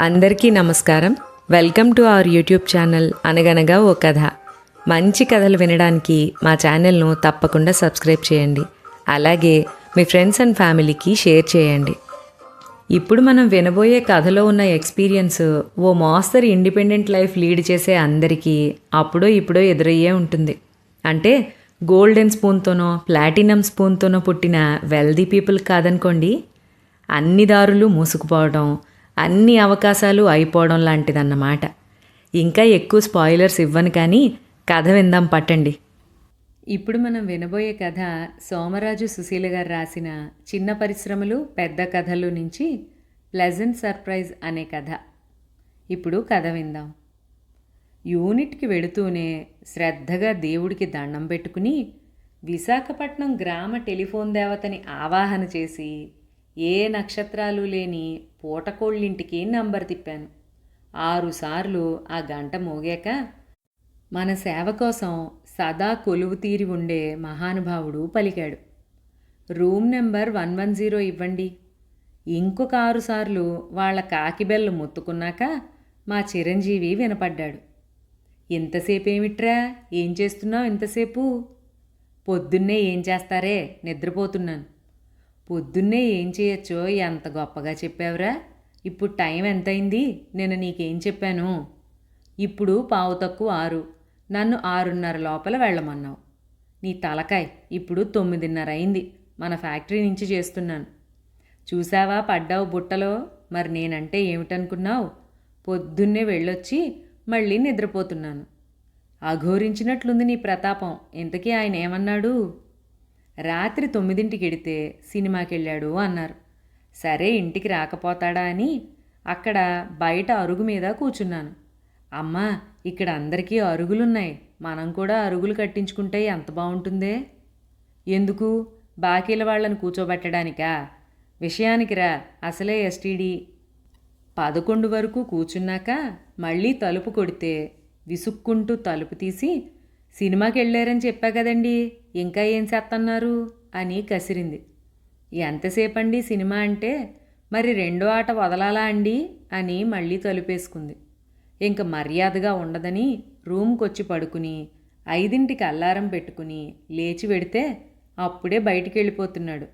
అందరికీ నమస్కారం. Welcome to our YouTube channel అనగనగా ఓ కథ. మంచి కథలు వినడానికి మా ఛానల్ను తప్పకుండా సబ్స్క్రైబ్ చేయండి. అలాగే మీ ఫ్రెండ్స్ అండ్ ఫ్యామిలీకి షేర్ చేయండి. ఇప్పుడు మనం వినబోయే కథలో ఉన్న ఎక్స్పీరియన్స్ ఓ మోస్తరు ఇండిపెండెంట్ లైఫ్ లీడ్ చేసే అందరికీ అప్పుడో ఇప్పుడో ఎదురయ్యే ఉంటుంది. అంటే గోల్డెన్ స్పూన్తోనో ప్లాటినం స్పూన్తోనో పుట్టిన వెల్దీ పీపుల్ కాదనుకోండి. అన్ని దారులు మూసుకుపోవడం అన్ని అవకాశాలు అయిపోవడం లాంటిదన్నమాట. ఇంకా ఎక్కువ స్పాయిలర్స్ ఇవ్వను కానీ కథ విందాం పట్టండి. ఇప్పుడు మనం వినబోయే కథ సోమరాజు సుశీల గారు రాసిన చిన్న పరిశ్రమలు పెద్ద కథలు నుంచి ప్లెజెంట్ సర్ప్రైజ్ అనే కథ. ఇప్పుడు కథ విందాం. యూనిట్కి వెడుతూనే శ్రద్ధగా దేవుడికి దండం పెట్టుకుని విశాఖపట్నం గ్రామ టెలిఫోన్ దేవతని ఆవాహన చేసి ఏ నక్షత్రాలు లేని పూటకోళ్ళింటికి నంబర్ తిప్పాను. ఆరుసార్లు ఆ గంట మోగాక మన సేవ కోసం సదా కొలువు తీరి ఉండే మహానుభావుడు పలికాడు. Room number one one zero ఇవ్వండి. ఇంకొక ఆరుసార్లు వాళ్ళ కాకిబెల్లు మొత్తుకున్నాక మా చిరంజీవి వినపడ్డాడు. ఇంతసేపు ఏమిట్రా ఏం చేస్తున్నావు ఇంతసేపు? పొద్దున్నే ఏం చేస్తారే? నిద్రపోతున్నాను. పొద్దున్నే ఏం చేయొచ్చో ఎంత గొప్పగా చెప్పావురా? ఇప్పుడు టైం ఎంతైంది నేను నీకేం చెప్పాను? ఇప్పుడు పావు తక్కువ ఆరు. నన్ను ఆరున్నర లోపల వెళ్ళమన్నావు. నీ తలకాయ్ ఇప్పుడు తొమ్మిదిన్నర అయింది. మన ఫ్యాక్టరీ నుంచి చేస్తున్నాను. చూసావా పడ్డావు బుట్టలో? మరి నేనంటే ఏమిటనుకున్నావు? పొద్దున్నే వెళ్ళొచ్చి మళ్ళీ నిద్రపోతున్నాను. అఘోరించినట్లుంది నీ ప్రతాపం. ఇంతకీ ఆయన ఏమన్నాడు? రాత్రి తొమ్మిదింటికి ఎడితే సినిమాకి వెళ్ళాడు అన్నారు. సరే ఇంటికి రాకపోతాడా అని అక్కడ బయట అరుగు మీద కూర్చున్నాను. అమ్మా ఇక్కడ అందరికీ అరుగులున్నాయి. మనం కూడా అరుగులు కట్టించుకుంటే ఎంత బాగుంటుందే ఎందుకు? బాకీల వాళ్ళని కూర్చోబెట్టడానికా? విషయానికి రా అసలే ఎస్టీడీ. పదకొండు వరకు కూర్చున్నాక మళ్ళీ తలుపు కొడితే విసుక్కుంటూ తలుపు తీసి సినిమాకి వెళ్ళారని చెప్పా కదండి. ఇంకా ఏం చేస్తున్నారు అని కసిరింది. ఎంతసేపండి సినిమా అంటే? మరి రెండో ఆట వదలాలా అండి? అని మళ్ళీ తలుపేసుకుంది. ఇంక మర్యాదగా ఉండదని రూమ్కొచ్చి పడుకుని ఐదింటికి అల్లారం పెట్టుకుని లేచి వెడితే అప్పుడే బయటికి వెళ్ళిపోతున్నాడు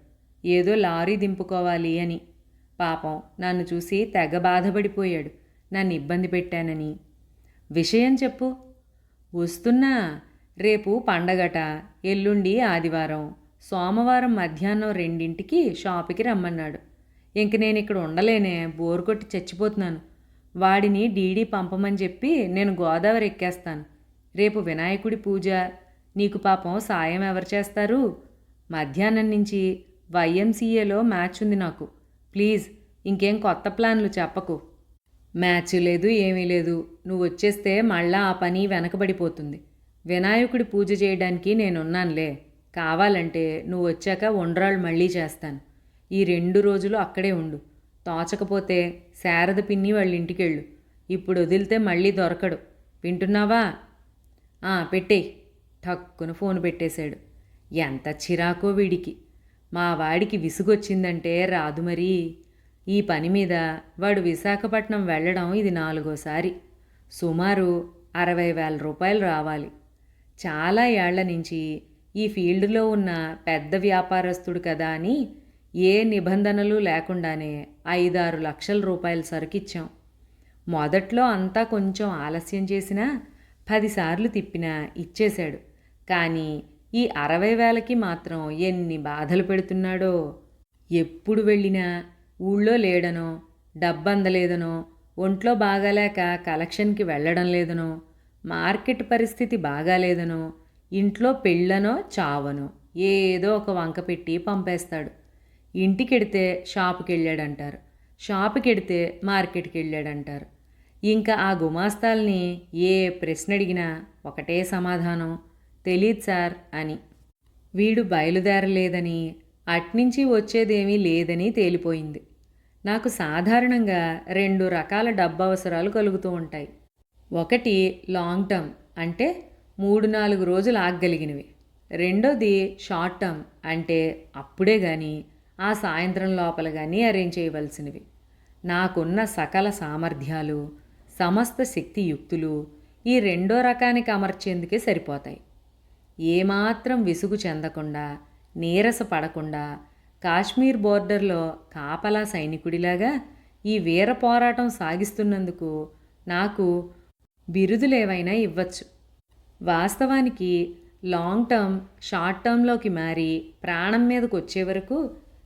ఏదో లారీ దింపుకోవాలి అని. పాపం నన్ను చూసి తెగ బాధపడిపోయాడు. నన్ను ఇబ్బంది పెట్టానని. విషయం చెప్పు. వస్తున్నా రేపు పండగట ఎల్లుండి ఆదివారం. సోమవారం మధ్యాహ్నం రెండింటికి షాపుకి రమ్మన్నాడు. ఇంక నేను ఇక్కడ ఉండలేనే బోరు కొట్టి చచ్చిపోతున్నాను. వాడిని డీడీ పంపమని చెప్పి నేను గోదావరి ఎక్కేస్తాను. రేపు వినాయకుడి పూజ. నీకు పాపం సాయం ఎవరు చేస్తారు? మధ్యాహ్నం నుంచి వైఎంసీఏలో మ్యాచ్ ఉంది నాకు. ప్లీజ్ ఇంకేం కొత్త ప్లాన్లు చెప్పకు. మ్యాచ్ లేదు ఏమీ లేదు. నువ్వు వచ్చేస్తే మళ్ళా ఆ పని వెనకబడిపోతుంది. వినాయకుడి పూజ చేయడానికి నేనున్నానులే. కావాలంటే నువ్వు వచ్చాక ఉండ్రాళ్ళు మళ్ళీ చేస్తాను. ఈ రెండు రోజులు అక్కడే ఉండు. తోచకపోతే శారద పిన్ని వాళ్ళ ఇంటికెళ్ళు. ఇప్పుడు వదిలితే మళ్ళీ దొరకడు. వింటున్నావా? పెట్టేయి పెట్టేయ్. ఠక్కున ఫోన్ పెట్టేశాడు. ఎంత చిరాకో వీడికి. మా వాడికి విసుగొచ్చిందంటే రాదు మరి. ఈ పని మీద వాడు విశాఖపట్నం వెళ్ళడం ఇది నాలుగోసారి. సుమారు అరవై వేల రూపాయలు రావాలి. చాలా ఏళ్ళ నుంచి ఈ ఫీల్డ్లో ఉన్న పెద్ద వ్యాపారస్తుడు కదా అని ఏ నిబంధనలు లేకుండానే ఐదారు లక్షల రూపాయల సరుకిచ్చాం. మొదట్లో అంతా కొంచెం ఆలస్యం చేసినా పదిసార్లు తిప్పినా ఇచ్చేశాడు. కానీ ఈ అరవై వేలకి మాత్రం ఎన్ని బాధలు పెడుతున్నాడో! ఎప్పుడు వెళ్ళినా ఊళ్ళో లేడనో డబ్బందలేదనో ఒంట్లో బాగాలేక కలెక్షన్కి వెళ్ళడం లేదనో మార్కెట్ పరిస్థితి బాగాలేదనో ఇంట్లో పెళ్ళనో చావనో ఏదో ఒక వంక పెట్టి పంపేస్తాడు. ఇంటికెడితే షాపుకి వెళ్ళాడంటారు షాపుకి వెడితే మార్కెట్కి వెళ్ళాడంటారు ఇంకా ఆ గుమాస్తాల్ని ఏ ప్రశ్న అడిగినా ఒకటే సమాధానం తెలీదు సార్ అని. వీడు బయలుదేరలేదని అట్నుంచి వచ్చేదేమీ లేదని తేలిపోయింది. నాకు సాధారణంగా రెండు రకాల డబ్బు అవసరాలు కలుగుతూ ఉంటాయి. ఒకటి లాంగ్ టర్మ్ అంటే మూడు నాలుగు రోజులు ఆగగలిగినవి. రెండోది షార్ట్ టర్మ్ అంటే అప్పుడే కానీ ఆ సాయంత్రం లోపల కానీ అరేంజ్ చేయవలసినవి. నాకున్న సకల సామర్థ్యాలు సమస్త శక్తి యుక్తులు ఈ రెండో రకానికి అమర్చేందుకే సరిపోతాయి. ఏమాత్రం విసుగు చెందకుండా నీరస పడకుండా కాశ్మీర్ బోర్డర్లో కాపలా సైనికుడిలాగా ఈ వీర పోరాటం సాగిస్తున్నందుకు నాకు బిరుదులేవైనా ఇవ్వచ్చు. వాస్తవానికి లాంగ్ టర్మ్ షార్ట్ టర్మ్లోకి మారి ప్రాణం మీదకి వచ్చే వరకు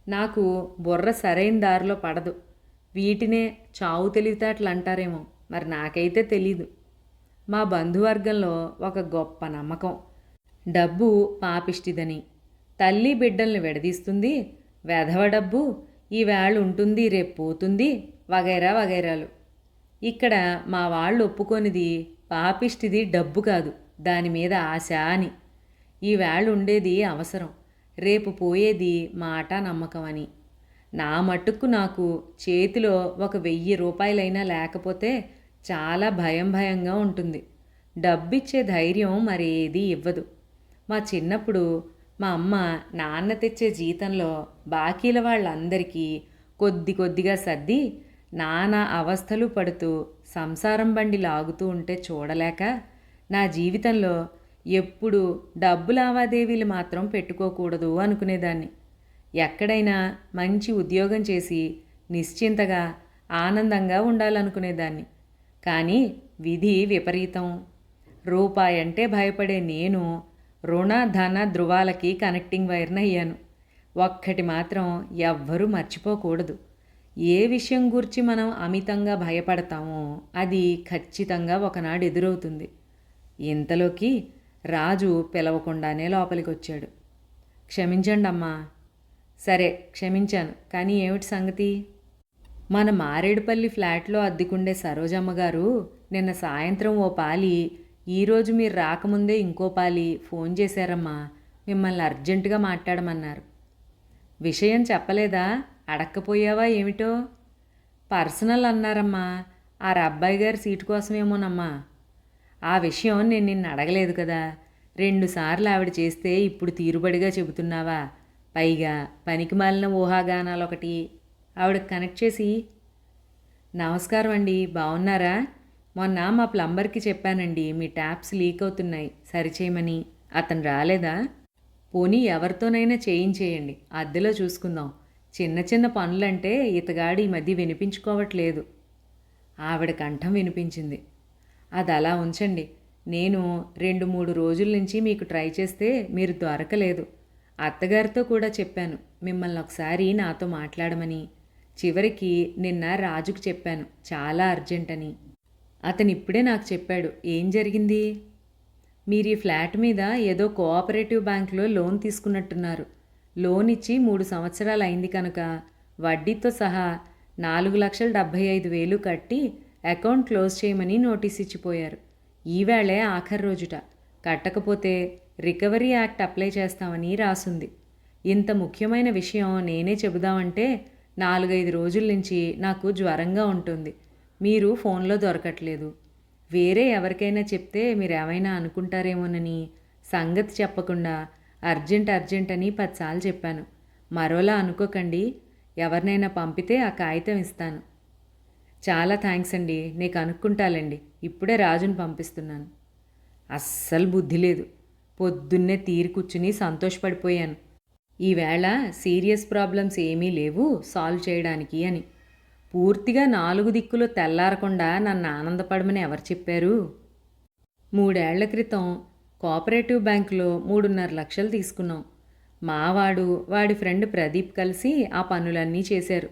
నాకు బుర్ర సరైన దారిలో పడదు. వీటినే చావు తెలివితేటలు అంటారేమో మరి నాకైతే తెలీదు. మా బంధువర్గంలో ఒక గొప్ప నమ్మకం. డబ్బు పాపిష్టిదని. తల్లి బిడ్డల్ని విడదీస్తుంది వెధవ డబ్బు ఈవేళ ఉంటుంది రేపు పోతుంది వగైరా వగైరాలు. ఇక్కడ మా వాళ్ళు ఒప్పుకొనిది పాపిష్టిది డబ్బు కాదు దాని మీద ఆశ అని. ఈవేళ ఉండేది అవసరం రేపు పోయేది మాట నమ్మకం అని. నా మట్టుకు నాకు చేతిలో ఒక వెయ్యి రూపాయలైనా లేకపోతే చాలా భయం భయంగా ఉంటుంది. డబ్బిచ్చే ధైర్యం మరేది ఇవ్వదు. మా చిన్నప్పుడు మా అమ్మ నాన్న తెచ్చే జీతంలో బాకీల వాళ్ళందరికీ కొద్ది కొద్దిగా సర్ది నానా అవస్థలు పడుతూ సంసారం బండి లాగుతూ ఉంటే చూడలేక నా జీవితంలో ఎప్పుడు డబ్బు లావాదేవీలు మాత్రం పెట్టుకోకూడదు అనుకునేదాన్ని. ఎక్కడైనా మంచి ఉద్యోగం చేసి నిశ్చింతగా ఆనందంగా ఉండాలనుకునేదాన్ని. కానీ విధి విపరీతం. రూపాయి అంటే భయపడే నేను రుణ ధన ధృవాలకి కనెక్టింగ్ వైర్ని అయ్యాను. ఒక్కటి మాత్రం ఎవ్వరూ మర్చిపోకూడదు. ఏ విషయం గురించి మనం అమితంగా భయపడతామో అది ఖచ్చితంగా ఒకనాడు ఎదురవుతుంది. ఇంతలోకి రాజు పిలవకుండానే లోపలికి వచ్చాడు క్షమించండి అమ్మా సరే క్షమించాను. కానీ ఏమిటి సంగతి? మన మారేడుపల్లి ఫ్లాట్లో అద్దెకుండే సరోజమ్మ గారు నిన్న సాయంత్రం ఓ పాలి ఈరోజు మీరు రాకముందే ఇంకో పాలి ఫోన్ చేశారమ్మా. మిమ్మల్ని అర్జెంటుగా మాట్లాడమన్నారు. విషయం చెప్పలేదా? అడక్కపోయావా ఏమిటో? పర్సనల్ అన్నారమ్మా. ఆ అబ్బాయి గారి సీటు కోసమేమోనమ్మా. ఆ విషయం నేను నిన్ను అడగలేదు కదా. రెండుసార్లు ఆవిడ చేస్తే ఇప్పుడు తీరుబడిగా చెబుతున్నావా? పైగా పనికి మాలిన ఊహాగానాలు ఒకటి ఆవిడ కనెక్ట్ చేసి. నమస్కారం అండి బాగున్నారా మొన్న మా ప్లంబర్కి చెప్పానండి మీ ట్యాప్స్ లీక్ అవుతున్నాయి సరిచేయమని. అతను రాలేదా? పోనీ ఎవరితోనైనా చేయించేయండి అద్దెలో చూసుకుందాం. చిన్న చిన్న పనులంటే ఇతగాడు ఈ మధ్య వినిపించుకోవట్లేదు. ఆవిడ కంఠం వినిపించింది. అది అలా ఉంచండి. నేను రెండు మూడు రోజుల నుంచి మీకు ట్రై చేస్తే మీరు దొరకలేదు. అత్తగారితో కూడా చెప్పాను మిమ్మల్ని ఒకసారి నాతో మాట్లాడమని. చివరికి నిన్న రాజుకు చెప్పాను చాలా అర్జెంట్ అని అతను ఇప్పుడే నాకు చెప్పాడు ఏం జరిగింది? మీరు ఈ ఫ్లాట్ మీద ఏదో కోఆపరేటివ్ బ్యాంక్లో లోన్ తీసుకున్నట్టున్నారు. లోన్ ఇచ్చి మూడు సంవత్సరాలు అయింది కనుక వడ్డీతో సహా నాలుగు లక్షల డెబ్భై ఐదు వేలు కట్టి అకౌంట్ క్లోజ్ చేయమని నోటీస్ ఇచ్చిపోయారు. ఈవేళే ఆఖరి రోజుట. కట్టకపోతే రికవరీ యాక్ట్ అప్లై చేస్తామని రాసుంది. ఇంత ముఖ్యమైన విషయం నేనే చెబుదామంటే నాలుగైదు రోజుల నుంచి నాకు జ్వరంగా ఉంటుంది. మీరు ఫోన్లో దొరకట్లేదు. వేరే ఎవరికైనా చెప్తే మీరు ఏమైనా అనుకుంటారేమోనని సంగతి చెప్పకుండా అర్జెంట్ అర్జెంట్ అని పదిసార్లు చెప్పాను. మరోలా అనుకోకండి. ఎవరినైనా పంపితే ఆ కాగితం ఇస్తాను. చాలా థ్యాంక్స్ అండి. నీకు అనుకుంటాలండి. ఇప్పుడే రాజుని పంపిస్తున్నాను. అస్సలు బుద్ధి లేదు. పొద్దున్నే తీరి కూర్చుని సంతోషపడిపోయాను. ఈవేళ సీరియస్ ప్రాబ్లమ్స్ ఏమీ లేవు సాల్వ్ చేయడానికి అని. పూర్తిగా నాలుగు దిక్కులు తెల్లారకుండా నన్ను ఆనందపడమని ఎవరు చెప్పారు? మూడేళ్ళ క్రితం కోఆపరేటివ్ బ్యాంకులో మూడున్నర లక్షలు తీసుకున్నాం. మావాడు వాడి ఫ్రెండ్ ప్రదీప్ కలిసి ఆ పనులన్నీ చేశారు.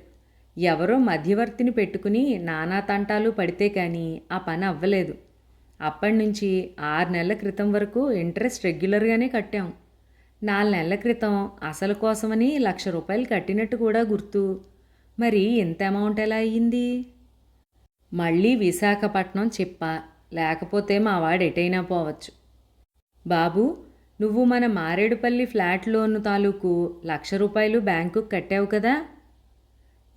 ఎవరో మధ్యవర్తిని పెట్టుకుని నానా తంటాలు పడితే కానీ ఆ పని అవ్వలేదు. అప్పటి నుంచి ఆరు నెలల క్రితం వరకు ఇంట్రెస్ట్ రెగ్యులర్గానే కట్టాం. నాలుగు నెలల క్రితం అసలు కోసమని లక్ష రూపాయలు కట్టినట్టు కూడా గుర్తు. మరి ఇంత అమౌంట్ ఎలా అయ్యింది? మళ్ళీ విశాఖపట్నం చెప్ప లేకపోతే మా వాడు ఎటైనా పోవచ్చు. బాబు నువ్వు మన మారేడుపల్లి ఫ్లాట్ లోన్ తాలూకు లక్ష రూపాయలు బ్యాంకుకు కట్టావు కదా?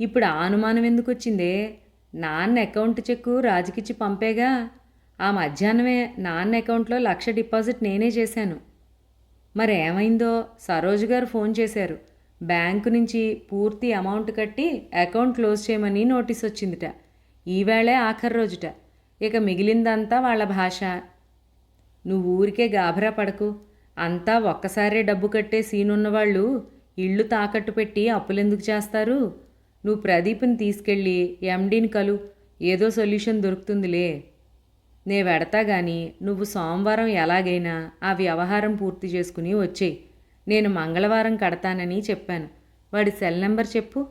ఇప్పుడు ఆ అనుమానం ఎందుకు వచ్చిందే నాన్న అకౌంట్ చెక్కు రాజుకిచ్చి పంపేగా? ఆ మధ్యాహ్నమే నాన్న అకౌంట్లో లక్ష డిపాజిట్ నేనే చేశాను. మరి ఏమైందో సరోజ్ గారు ఫోన్ చేశారు. బ్యాంకు నుంచి పూర్తి అమౌంట్ కట్టి అకౌంట్ క్లోజ్ చేయమని నోటీస్ వచ్చిందిట ఈవేళే ఆఖరి రోజుట. ఇక మిగిలిందంతా వాళ్ళ భాష. నువ్వు ఊరికే గాభరా పడకు. అంతా ఒక్కసారే డబ్బు కట్టే సీనున్నవాళ్ళు ఇళ్ళు తాకట్టు పెట్టి అప్పులెందుకు చేస్తారు? నువ్వు ప్రదీప్ని తీసుకెళ్ళి ఎండీని కలు. ఏదో సొల్యూషన్ దొరుకుతుందిలే. నే వెడతా గాని నువ్వు సోమవారం ఎలాగైనా ఆ వ్యవహారం పూర్తి చేసుకుని వచ్చేయి. నేను మంగళవారం కడతానని చెప్పాను. వాడి సెల్ నెంబర్ చెప్పు.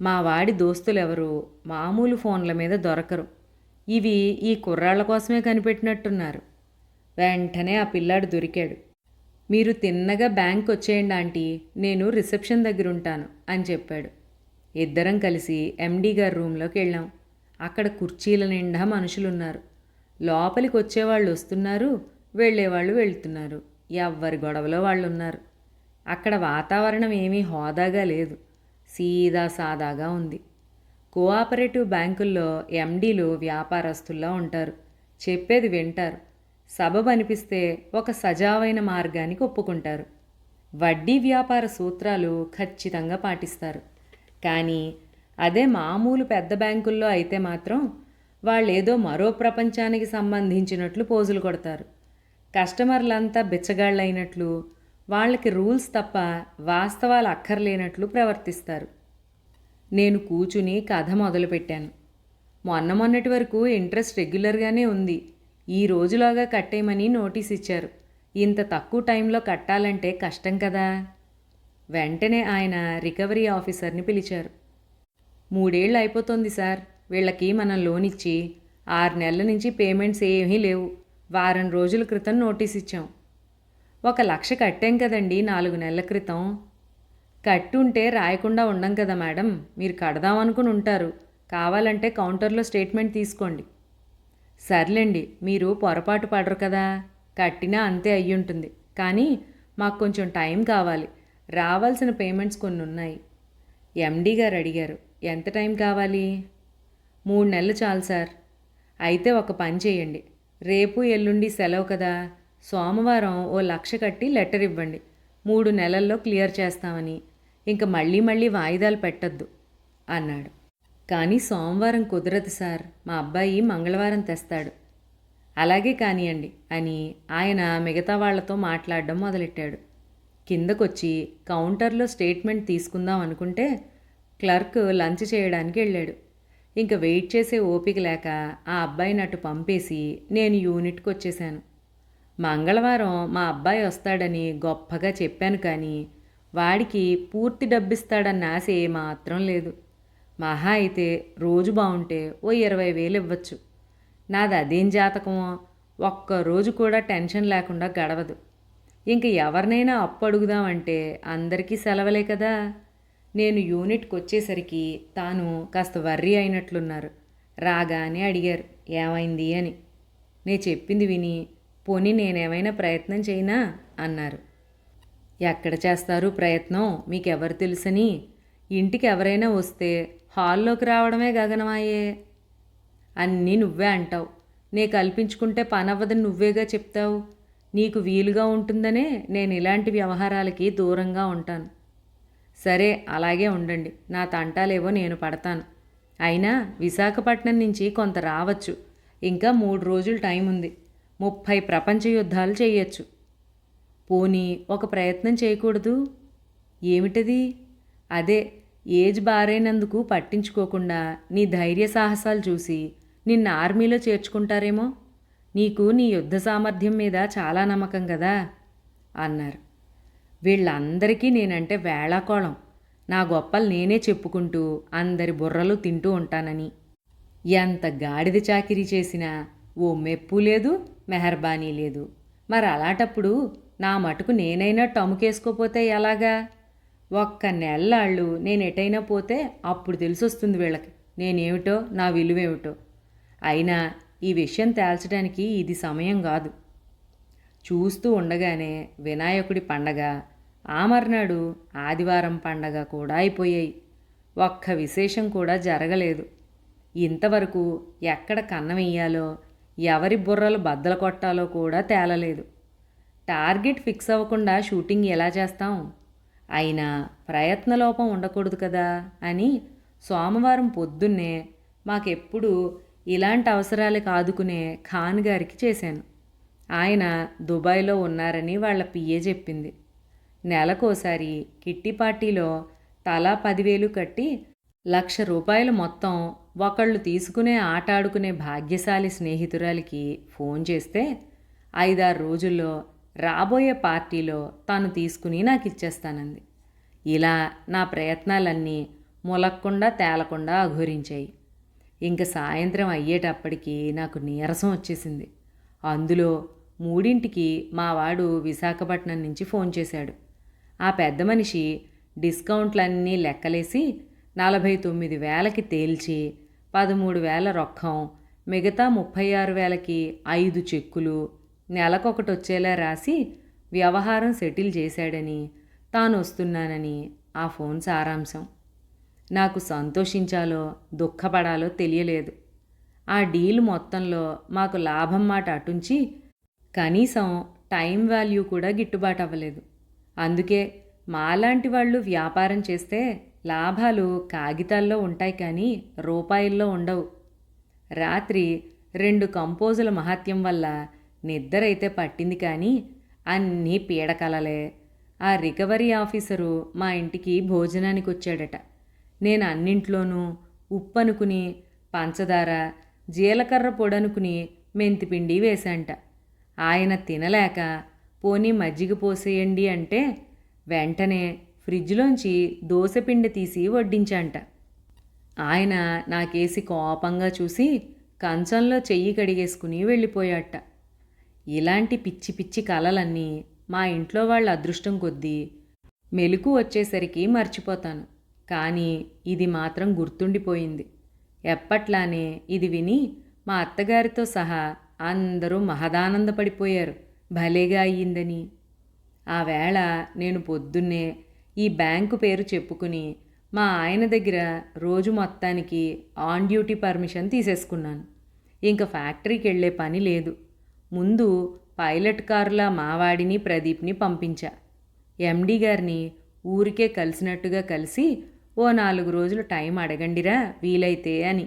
మా వాడి దోస్తులెవరు మామూలు ఫోన్ల మీద దొరకరు. ఇవి ఈ కుర్రాళ్ళ కోసమే కనిపెట్టినట్టున్నారు. వెంటనే ఆ పిల్లాడు దొరికాడు. మీరు తిన్నగా బ్యాంక్ వచ్చేయండి ఆంటీ. నేను రిసెప్షన్ దగ్గర ఉంటాను అని చెప్పాడు. ఇద్దరం కలిసి ఎండీ గారి రూమ్లోకి వెళ్ళాం. అక్కడ కుర్చీల నిండా మనుషులున్నారు. లోపలికి వచ్చేవాళ్ళు వస్తున్నారు వెళ్ళేవాళ్ళు వెళ్తున్నారు. ఎవ్వరి గొడవలో వాళ్ళు ఉన్నారు అక్కడ వాతావరణం ఏమీ హోదాగా లేదు. సీదా సాదాగా ఉంది. కోఆపరేటివ్ బ్యాంకుల్లో ఎండీలు వ్యాపారస్తుల్లా ఉంటారు. చెప్పేది వింటారు. సబబు అనిపిస్తే ఒక సజావైన మార్గానికి ఒప్పుకుంటారు. వడ్డీ వ్యాపార సూత్రాలు ఖచ్చితంగా పాటిస్తారు. కానీ అదే మామూలు పెద్ద బ్యాంకుల్లో అయితే మాత్రం వాళ్ళేదో మరో ప్రపంచానికి సంబంధించినట్లు పోజులు కొడతారు. కస్టమర్లంతా బిచ్చగాళ్ళైనట్లు వాళ్ళకి రూల్స్ తప్ప వాస్తవాలు అక్కర్లేనట్లు ప్రవర్తిస్తారు. నేను కూచుని కథ మొదలుపెట్టాను. మొన్న మొన్నటి వరకు ఇంట్రెస్ట్ రెగ్యులర్గానే ఉంది. ఈ రోజులోగా కట్టేయమని నోటీస్ ఇచ్చారు. ఇంత తక్కువ టైంలో కట్టాలంటే కష్టం కదా? వెంటనే ఆయన రికవరీ ఆఫీసర్ని పిలిచారు. మూడేళ్ళు అయిపోతుంది సార్. వీళ్ళకి మనం లోన్ ఇచ్చి ఆరు నెలల నుంచి పేమెంట్స్ ఏమీ లేవు. వారం రోజుల క్రితం నోటీస్ ఇచ్చాం. ఒక లక్ష కట్టాం కదండి నాలుగు నెలల క్రితం. కట్టుంటే రాయకుండా ఉండం కదా మేడం. మీరు కడదామనుకుని ఉంటారు. కావాలంటే కౌంటర్లో స్టేట్మెంట్ తీసుకోండి. సర్లేండి మీరు పొరపాటు పడరు కదా. కట్టినా అంతే అయ్యుంటుంది. కానీ మాకు కొంచెం టైం కావాలి. రావాల్సిన పేమెంట్స్ కొన్ని ఉన్నాయి ఎండీ గారు అడిగారు. ఎంత టైం కావాలి? మూడు నెలలు చాలు సార్. అయితే ఒక పని చేయండి. రేపు ఎల్లుండి సెలవు కదా. సోమవారం ఓ లక్ష కట్టి లెటర్ ఇవ్వండి. మూడు నెలల్లో క్లియర్ చేస్తామని. ఇంక మళ్ళీ మళ్ళీ వాయిదాలు పెట్టద్దు అన్నాడు. కానీ సోమవారం కుదరదు సార్. మా అబ్బాయి మంగళవారం తెస్తాడు. అలాగే కానియండి అని ఆయన మిగతా వాళ్ళతో మాట్లాడడం మొదలెట్టాడు. కిందకొచ్చి కౌంటర్లో స్టేట్మెంట్ తీసుకుందాం అనుకుంటే క్లర్క్ లంచ్ చేయడానికి వెళ్ళాడు. ఇంకా వెయిట్ చేసే ఓపిక లేక ఆ అబ్బాయిని అటు పంపేసి నేను యూనిట్కి వచ్చేసాను మంగళవారం మా అబ్బాయి వస్తాడని గొప్పగా చెప్పాను కానీ వాడికి పూర్తి డబ్బిస్తాడన్న ఆశ ఏమాత్రం లేదు. మహా అయితే రోజు బాగుంటే ఓ ఇరవై వేలు ఇవ్వచ్చు. నాది అదేం జాతకమో? ఒక్క రోజు కూడా టెన్షన్ లేకుండా గడవదు. ఇంక ఎవరినైనా అప్పు అడుగుదామంటే అందరికీ సెలవులే కదా. నేను యూనిట్కి వచ్చేసరికి తాను కాస్త వర్రీ అయినట్లున్నారు. రాగానే అడిగారు ఏమైంది అని? నే చెప్పింది విని పోనీ నేనేమైనా ప్రయత్నం చేయనా? అన్నారు. ఎక్కడ చేస్తారు ప్రయత్నం? మీకెవరు తెలుసని? ఇంటికి ఎవరైనా వస్తే హాల్లోకి రావడమే గగనమాయే. అన్నీ నువ్వే అంటావు. నే కల్పించుకుంటే పనవ్వదని నువ్వేగా చెప్తావు. నీకు వీలుగా ఉంటుందనే నేను ఇలాంటి వ్యవహారాలకి దూరంగా ఉంటాను. సరే అలాగే ఉండండి. నా తంటాలేవో నేను పడతాను. అయినా విశాఖపట్నం నుంచి కొంత రావచ్చు. ఇంకా మూడు రోజులు టైం ఉంది. ముప్పై ప్రపంచ యుద్ధాలు చేయొచ్చు. పోనీ ఒక ప్రయత్నం చేయకూడదు? ఏమిటది? అదే ఏజ్ బారైనందుకు పట్టించుకోకుండా నీ ధైర్య సాహసాలు చూసి నిన్న ఆర్మీలో చేర్చుకుంటారేమో? నీకు నీ యుద్ధ సామర్థ్యం మీద చాలా నమ్మకం కదా? అన్నారు. వీళ్ళందరికీ నేనంటే వేళాకోళం. నా గొప్పలు నేనే చెప్పుకుంటూ అందరి బుర్రలు తింటూ ఉంటానని. ఎంత గాడిద చాకిరీ చేసినా ఓ మెప్పు లేదు మెహర్బానీ లేదు. మరి అలాంటప్పుడు నా మటుకు నేనైనా టముకేసుకోపోతే ఎలాగా? ఒక్క నెలళ్ళు నేను ఎటైనా పోతే అప్పుడు తెలిసొస్తుంది వీళ్ళకి. నేనేమిటో నా విలువేమిటో. అయినా ఈ విషయం తేల్చడానికి ఇది సమయం కాదు. చూస్తూ ఉండగానే వినాయకుడి పండగ ఆ మర్నాడు ఆదివారం పండగ కూడా అయిపోయాయి. ఒక్క విశేషం కూడా జరగలేదు. ఇంతవరకు ఎక్కడ కన్నం వెయ్యాలో ఎవరి బుర్రలు బద్దలు కొట్టాలో కూడా తేలలేదు. టార్గెట్ ఫిక్స్ అవ్వకుండా షూటింగ్ ఎలా చేస్తాం? అయినా ప్రయత్నలోపం ఉండకూడదు కదా అని సోమవారం పొద్దున్నే మాకెప్పుడు ఇలాంటి అవసరాలకు ఆదుకునే ఖాన్ గారికి చేశాను. ఆయన దుబాయ్లో ఉన్నారని వాళ్ళ పిఏ చెప్పింది. నెలకోసారి కిట్టి పార్టీలో తలా పదివేలు కట్టి లక్ష రూపాయలు మొత్తం ఒకళ్ళు తీసుకునే ఆట ఆడుకునే భాగ్యశాలి స్నేహితురాలికి ఫోన్ చేస్తే ఐదారు రోజుల్లో రాబోయే పార్టీలో తాను తీసుకుని నాకు ఇచ్చేస్తానంది ఇలా నా ప్రయత్నాలన్నీ ములక్కుండా తేలకుండా అఘోరించాయి. ఇంక సాయంత్రం అయ్యేటప్పటికి నాకు నీరసం వచ్చేసింది. అందులో మూడింటికి మావాడు విశాఖపట్నం నుంచి ఫోన్ చేశాడు. ఆ పెద్ద మనిషి డిస్కౌంట్లన్నీ లెక్కలేసి నలభై తొమ్మిది వేలకి తేల్చి పదమూడు వేల రొక్కం మిగతా ముప్పై ఆరు వేలకి ఐదు చెక్కులు నెలకొకటి వచ్చేలా రాసి వ్యవహారం సెటిల్ చేశాడని తాను వస్తున్నానని ఆ ఫోన్ సారాంశం. నాకు సంతోషించాలో దుఃఖపడాలో తెలియలేదు. ఆ డీల్ మొత్తంలో మాకు లాభం మాట అటుంచి కనీసం టైం వాల్యూ కూడా గిట్టుబాటు అవ్వలేదు. అందుకే మాలాంటి వాళ్ళు వ్యాపారం చేస్తే లాభాలు కాగితాల్లో ఉంటాయి కానీ రూపాయల్లో ఉండవు. రాత్రి రెండు కంపోజుల మహత్యం వల్ల నిద్రైతే పట్టింది కానీ అన్నీ పీడకలలే. ఆ రికవరీ ఆఫీసరు మా ఇంటికి భోజనానికి వచ్చాడట. నేను అన్నింట్లోనూ ఉప్పు అనుకుని పంచదార జీలకర్ర పొడనుకుని మెంతిపిండి వేశాంట. ఆయన తినలేక పోనీ మజ్జిగ పోసేయండి అంటే వెంటనే ఫ్రిడ్జ్లోంచి దోశపిండి తీసి వడ్డించాంట. ఆయన నాకేసి కోపంగా చూసి కంచంలో చెయ్యి కడిగేసుకుని వెళ్ళిపోయాట. ఇలాంటి పిచ్చి పిచ్చి కలలన్నీ మా ఇంట్లో వాళ్ళ అదృష్టం కొద్దీ మెలకు వచ్చేసరికి మర్చిపోతాను. కానీ ఇది మాత్రం గుర్తుండిపోయింది. ఎప్పట్లానే ఇది విని మా అత్తగారితో సహా అందరూ మహదానందపడిపోయారు. భలేగా అయ్యిందని. ఆ వేళ నేను పొద్దున్నే ఈ బ్యాంకు పేరు చెప్పుకుని మా ఆయన దగ్గర రోజు మొత్తానికి ఆన్ డ్యూటీ పర్మిషన్ తీసేసుకున్నాను. ఇంకా ఫ్యాక్టరీకి వెళ్ళే పని లేదు. ముందు పైలట్ కారుల మావాడిని ప్రదీప్ని పంపించా. ఎండి గారిని ఊరికే కలిసినట్టుగా కలిసి ఓ నాలుగు రోజులు టైం అడగండిరా వీలైతే అని.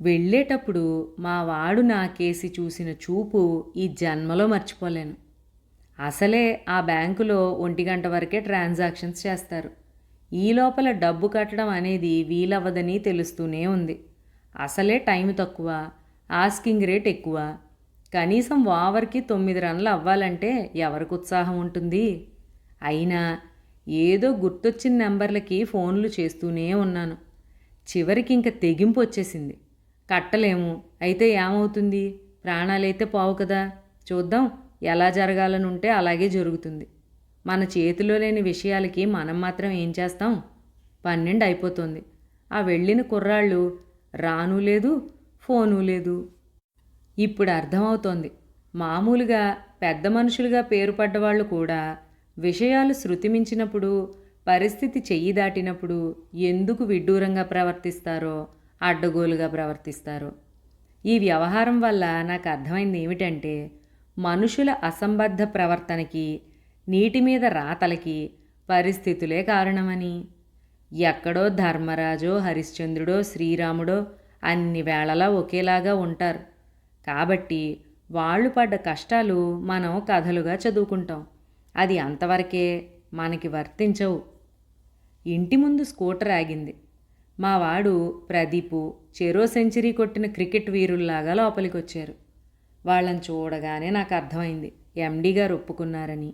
వెళ్ళేటప్పుడు మా వాడు నాకేసి చూసిన చూపు ఈ జన్మలో మర్చిపోలేను. అసలే ఆ బ్యాంకులో ఒంటి గంట వరకే ట్రాన్సాక్షన్స్ చేస్తారు. ఈ లోపల డబ్బు కట్టడం అనేది వీలవ్వదని తెలుస్తూనే ఉంది. అసలే టైం తక్కువ ఆస్కింగ్ రేట్ ఎక్కువ కనీసం ఓవర్కి తొమ్మిది రన్లు అవ్వాలంటే ఎవరికి ఉత్సాహం ఉంటుంది? అయినా ఏదో గుర్తొచ్చిన నెంబర్లకి ఫోన్లు చేస్తూనే ఉన్నాను. చివరికి ఇంక తెగింపు వచ్చేసింది. కట్టలేము. అయితే ఏమవుతుంది? ప్రాణాలైతే పోవు కదా. చూద్దాం ఎలా జరగాలని ఉంటే అలాగే జరుగుతుంది. మన చేతిలో లేని విషయాలకి మనం మాత్రం ఏం చేస్తాం? పన్నెండు అయిపోతుంది. ఆ వెళ్ళిన కుర్రాళ్ళు రాను లేదు ఫోను లేదు. ఇప్పుడు అర్థమవుతోంది. మామూలుగా పెద్ద మనుషులుగా పేరు పడ్డవాళ్ళు కూడా విషయాలు శృతిమించినప్పుడు పరిస్థితి చెయ్యి దాటినప్పుడు ఎందుకు విడ్డూరంగా ప్రవర్తిస్తారో అడ్డగోలుగా ప్రవర్తిస్తారో. ఈ వ్యవహారం వల్ల నాకు అర్థమైంది ఏమిటంటే మనుషుల అసంబద్ధ ప్రవర్తనకి నీటి మీద రాతలకి పరిస్థితులే కారణమని. ఎక్కడో ధర్మరాజో హరిశ్చంద్రుడో శ్రీరాముడో అన్ని వేళలా ఒకేలాగా ఉంటారు. కాబట్టి వాళ్ళు పడ్డ కష్టాలు మనం కథలుగా చదువుకుంటాం. అది అంతవరకే మనకి వర్తించవు. ఇంటి ముందు స్కూటర్ ఆగింది. మా వాడు ప్రదీపు చెరో సెంచరీ కొట్టిన క్రికెట్ వీరుల్లాగా లోపలికి వచ్చారు వాళ్ళని చూడగానే నాకు అర్థమైంది ఎండీ గారు ఒప్పుకున్నారని.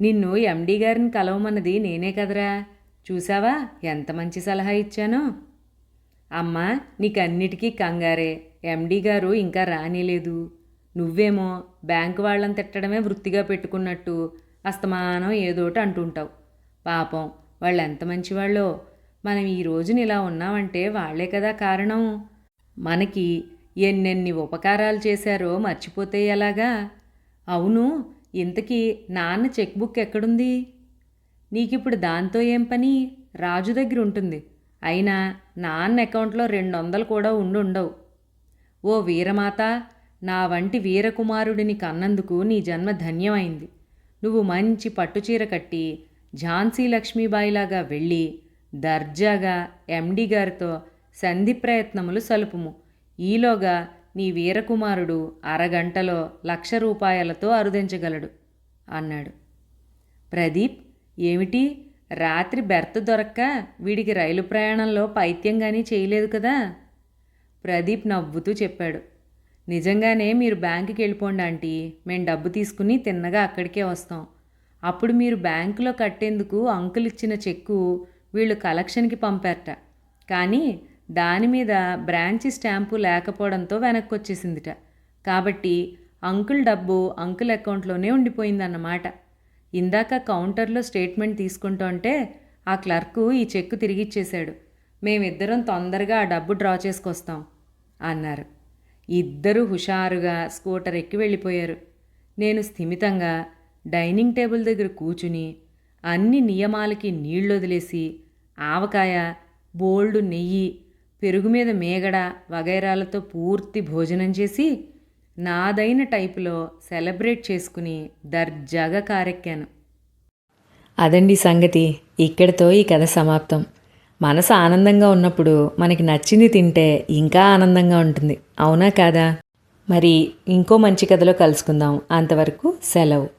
నిన్ను ఎండీ గారిని కలవమన్నది నేనే కదరా. చూసావా ఎంత మంచి సలహా ఇచ్చానో? అమ్మా నీకన్నిటికీ కంగారే. ఎండీ గారు ఇంకా రానిలేదు. నువ్వేమో బ్యాంకు వాళ్ళని తిట్టడమే వృత్తిగా పెట్టుకున్నట్టు అస్తమానం ఏదోటి అంటుంటావు. పాపం వాళ్ళు ఎంత మంచివాళ్ళో. మనం ఈ రోజున ఇలా ఉన్నామంటే వాళ్ళే కదా కారణం. మనకి ఎన్నెన్ని ఉపకారాలు చేశారో మర్చిపోతే ఎలాగా? అవును ఇంతకీ నాన్న చెక్ బుక్ ఎక్కడుంది? నీకిప్పుడు దాంతో ఏం పని? రాజు దగ్గర ఉంటుంది అయినా నాన్న అకౌంట్లో రెండు వందలు కూడా ఉండి ఉండవు ఓ వీరమాత నా వంటి వీరకుమారుడిని కన్నందుకు నీ జన్మ ధన్యమైంది. నువ్వు మంచి పట్టుచీర కట్టి ఝాన్సీ లక్ష్మీబాయిలాగా వెళ్ళి దర్జాగా ఎండి గారితో సంధి ప్రయత్నములు సలుపుము. ఈలోగా నీ వీరకుమారుడు అరగంటలో లక్ష రూపాయలతో అరుదించగలడు అన్నాడు. ప్రదీప్ ఏమిటి? రాత్రి బెర్త్ దొరక్క వీడికి రైలు ప్రయాణంలో పైత్యం కానీ చేయలేదు కదా? ప్రదీప్ నవ్వుతూ చెప్పాడు. నిజంగానే మీరు బ్యాంకుకి వెళ్ళిపోండి ఆంటీ. మేము డబ్బు తీసుకుని తిన్నగా అక్కడికే వస్తాం. అప్పుడు మీరు బ్యాంకులో కట్టేందుకు అంకుల్ ఇచ్చిన చెక్కు వీళ్ళు కలెక్షన్కి పంపారట. కానీ దాని మీద బ్రాంచి స్టాంపు లేకపోవడంతో వెనక్కి వచ్చేసిందిట కాబట్టి అంకుల్ డబ్బు అంకుల్ అకౌంట్లోనే ఉండిపోయిందన్నమాట. ఇందాక కౌంటర్లో స్టేట్మెంట్ తీసుకుంటుంటే ఆ క్లర్కు ఈ చెక్కు తిరిగిచ్చేశాడు మేమిద్దరం తొందరగా ఆ డబ్బు డ్రా చేసుకొస్తాం. అన్నారు. ఇద్దరూ హుషారుగా స్కూటర్ ఎక్కి వెళ్ళిపోయారు. నేను స్థిమితంగా డైనింగ్ టేబుల్ దగ్గర కూచుని అన్ని నియమాలకి నీళ్ళు వదిలేసి ఆవకాయ బోల్డు నెయ్యి పెరుగు మీద మేగడ వగైరాలతో పూర్తి భోజనం చేసి నాదైన టైపులో సెలబ్రేట్ చేసుకుని దర్జాగా కారెక్కాను. అదండి సంగతి. ఇక్కడితో ఈ కథ సమాప్తం. మనసు ఆనందంగా ఉన్నప్పుడు మనకి నచ్చింది తింటే ఇంకా ఆనందంగా ఉంటుంది. అవునా కాదా? మరి ఇంకో మంచి కథలో కలుసుకుందాం. అంతవరకు సెలవు.